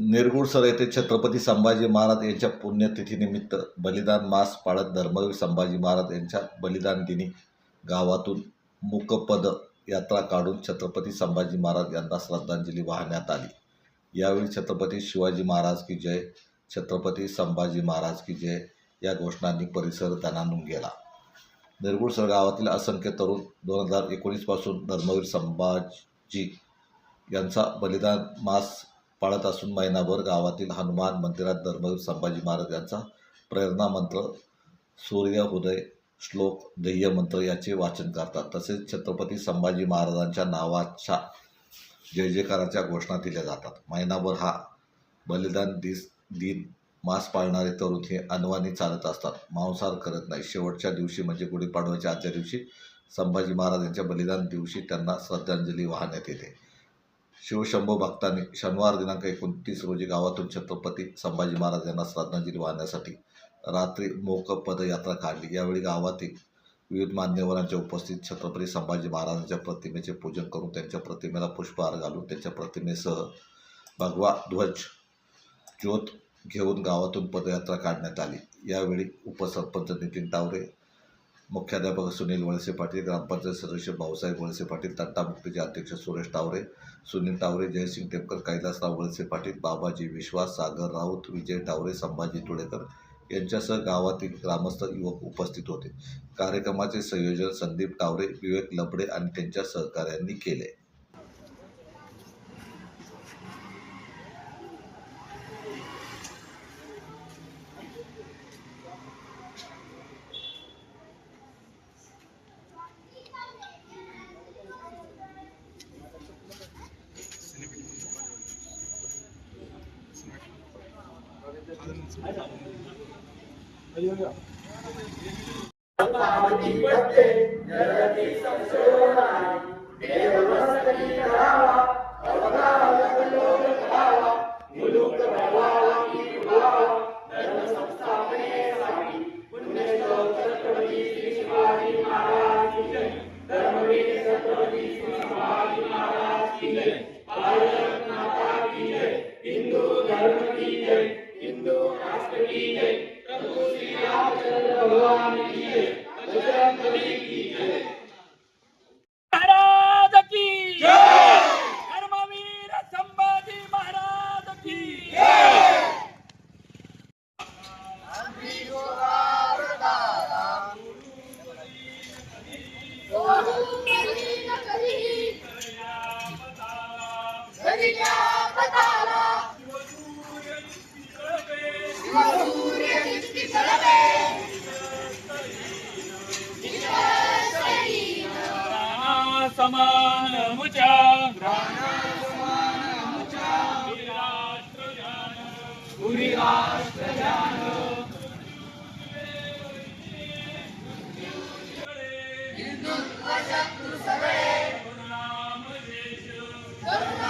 निरगुडसर येथे छत्रपती संभाजी महाराज यांच्या पुण्यतिथीनिमित्त बलिदान मास पाळत धर्मवीर संभाजी महाराज यांच्या बलिदान दिनी गावातून मुकपद यात्रा काढून छत्रपती संभाजी महाराज यांना श्रद्धांजली वाहण्यात आली. यावेळी छत्रपती शिवाजी महाराज की जय छत्रपती संभाजी महाराज की जय या घोषणांनी परिसर दणानून गेला. निरगुडसर गावातील असंख्य तरुण दोन हजार एकोणीसपासून धर्मवीर संभाजी यांचा बलिदान मास पाळत असून महिनाभर गावातील हनुमान मंदिरात धर्मवीर संभाजी महाराज यांचा प्रेरणा मंत्र सूर्यउदय श्लोक ध्येय मंत्र याचे वाचन करतात. तसेच छत्रपती संभाजी महाराजांच्या नावाच्या जय जयकाराच्या घोषणा दिल्या जातात. महिनाभर हा बलिदान दिस दिन मास पाळणारे तरुण हे अनवाणी चालत असतात. मांसाहार करत नाही. शेवटच्या दिवशी म्हणजे गुढीपाडव्याच्या आजच्या दिवशी संभाजी महाराज यांच्या बलिदान दिवशी त्यांना श्रद्धांजली वाहण्यात येते. शिवशंभो भक्तांनी शनिवार दिनांक एकोणतीस रोजी गावातून छत्रपती संभाजी महाराज यांना श्रद्धांजली वाहण्यासाठी रात्री मोक पदयात्रा काढली. यावेळी गावातील विविध मान्यवरांच्या उपस्थित छत्रपती संभाजी महाराजांच्या प्रतिमेचे पूजन करून त्यांच्या प्रतिमेला पुष्पहार घालून त्यांच्या प्रतिमेसह भगवा ध्वज ज्योत घेऊन गावातून पदयात्रा काढण्यात आली. यावेळी उपसरपंच नितीन तावरे मुख्याध्यापक सुनील वळसे पाटील ग्रामपंचायत सदस्य भाऊसाहेब वळसे पाटील तंटामुक्तीचे अध्यक्ष सुरेश टावरे सुनील टावरे जयसिंग टेपकर कैलासराव वळसे पाटील बाबाजी विश्वास सागर राऊत विजय टावरे संभाजी तुळेकर यांच्यासह गावातील ग्रामस्थ युवक उपस्थित होते. कार्यक्रमाचे संयोजन संदीप टावरे विवेक लबडे आणि त्यांच्या सहकाऱ्यांनी केले. महाराज समान मुच्या पुरी राष्ट्र जान करुणाम देश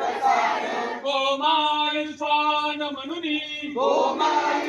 for my